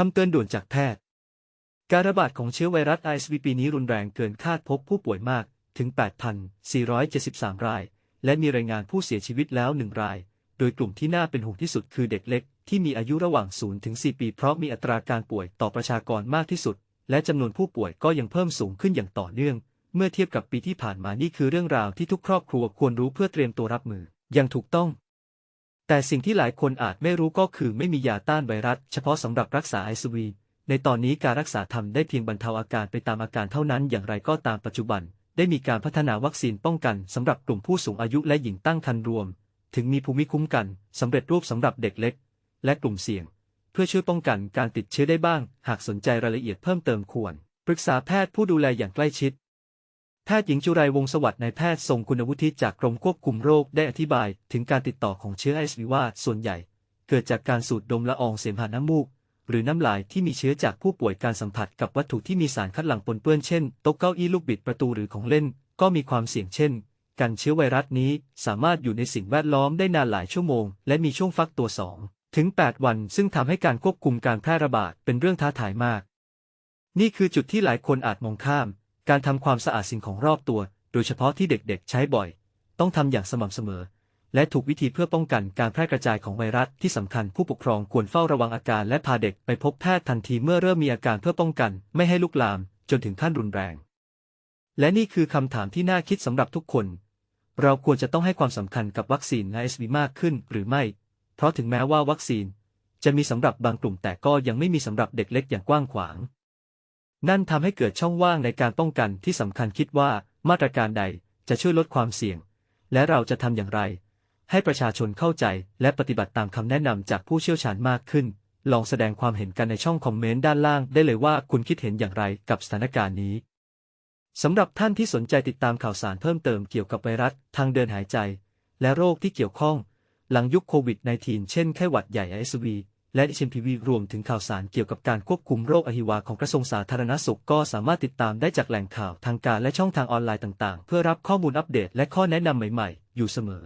คำเตือนด่วนจากแพทย์ การระบาดของเชื้อไวรัส RSV ปีนี้รุนแรงเกินคาดพบผู้ป่วยมากถึง 8,473 ราย และมีรายงานผู้เสียชีวิตแล้ว1ราย โดยกลุ่มที่น่าเป็นห่วงที่สุดคือเด็กเล็ก ที่มีอายุระหว่าง 0 ถึง 4 ปีเพราะมีอัตราการป่วยต่อประชากรมากที่สุด และจำนวนผู้ป่วยก็ยังเพิ่มสูงขึ้นอย่างต่อเนื่อง เมื่อเทียบกับปีที่ผ่านมานี่คือเรื่องราวที่ทุกครอบครัวควรรู้เพื่อเตรียมตัวรับมืออย่างถูกต้อง แต่สิ่งที่หลายคนอาจไม่รู้ก็คือไม่มียาต้านไวรัสเฉพาะสำหรับรักษาไอซวีในตอนนี้การรักษาทำได้เพียงบรรเทาอาการไปตามอาการเท่านั้นอย่างไรก็ตามปัจจุบัน ได้มีการพัฒนาวัคซีนป้องกันสำหรับกลุ่มผู้สูงอายุและหญิงตั้งครรภ์รวม ถึงมีภูมิคุ้มกันสำเร็จรูปสำหรับเด็กเล็ก และกลุ่มเสี่ยง เพื่อช่วยป้องกันการติดเชื้อได้บ้าง หากสนใจรายละเอียดเพิ่มเติมควร ปรึกษาแพทย์ผู้ดูแลอย่างใกล้ชิด แพทย์หญิงจุไรวงศ์สวัสดิ์นายแพทย์ทรงคุณวุฒิจากกรมควบคุมโรคได้อธิบายถึงการติดต่อของเชื้อไอสวีว่าส่วนใหญ่ เกิดจากการสูดดมละอองเสมหะน้ำมูก หรือน้ำลายที่มีเชื้อจากผู้ป่วยการสัมผัสกับวัตถุที่มีสารคัดหลั่งปนเปื้อนเช่นโต๊ะเก้าอี้ลูกบิดประตูหรือของเล่น ก็มีความเสี่ยงเช่น การเชื้อไวรัสนี้สามารถอยู่ในสิ่งแวดล้อมได้นานหลายชั่วโมง และมีช่วงฟักตัว2ถึง8วัน ซึ่งทำให้การควบคุมการแพร่ระบาดเป็นเรื่องท้าทายมาก นี่คือจุดที่หลายคนอาจมองข้าม การทำความสะอาดสิ่งของรอบตัว โดยเฉพาะที่เด็กๆ ใช้บ่อย ต้องทำอย่างสม่ำเสมอ และถูกวิธีเพื่อป้องกันการแพร่กระจายของไวรัสที่สำคัญผู้ปกครองควรเฝ้าระวังอาการและพาเด็กไปพบแพทย์ทันทีเมื่อเริ่มมีอาการเพื่อป้องกัน ไม่ให้ลุกลาม จนถึงขั้นรุนแรง และนี่คือคำถามที่น่าคิดสำหรับทุกคน เราควรจะต้องให้ความสำคัญกับวัคซีน RSV มากขึ้นหรือไม่ เพราะถึงแม้ว่าวัคซีน จะมีสำหรับบางกลุ่มแต่ก็ยังไม่มีสำหรับเด็กเล็กอย่างกว้างขวาง นั่นทำให้เกิดช่องว่างในการป้องกันที่สำคัญคิดว่ามาตรการใดจะช่วยลดความเสี่ยง และเราจะทำอย่างไร ให้ประชาชนเข้าใจและปฏิบัติตามคำแนะนำจากผู้เชี่ยวชาญมากขึ้น ลองแสดงความเห็นกันในช่องคอมเมนต์ด้านล่างได้เลยว่าคุณคิดเห็นอย่างไรกับสถานการณ์นี้สำหรับท่านที่สนใจติดตามข่าวสารเพิ่มเติมเกี่ยวกับไวรัสทางเดินหายใจ และโรคที่เกี่ยวข้อง หลังยุคโควิด -19 เช่นไข้หวัดใหญ่ ISV และ HMPV รวมถึงข่าวสารเกี่ยวกับการควบคุมโรคอหิวาของกระทรวงสาธารณสุขก็สามารถติดตามได้จากแหล่งข่าวทางการและช่องทางออนไลน์ต่างๆ เพื่อรับข้อมูลอัปเดตและข้อแนะนำใหม่ๆ อยู่เสมอ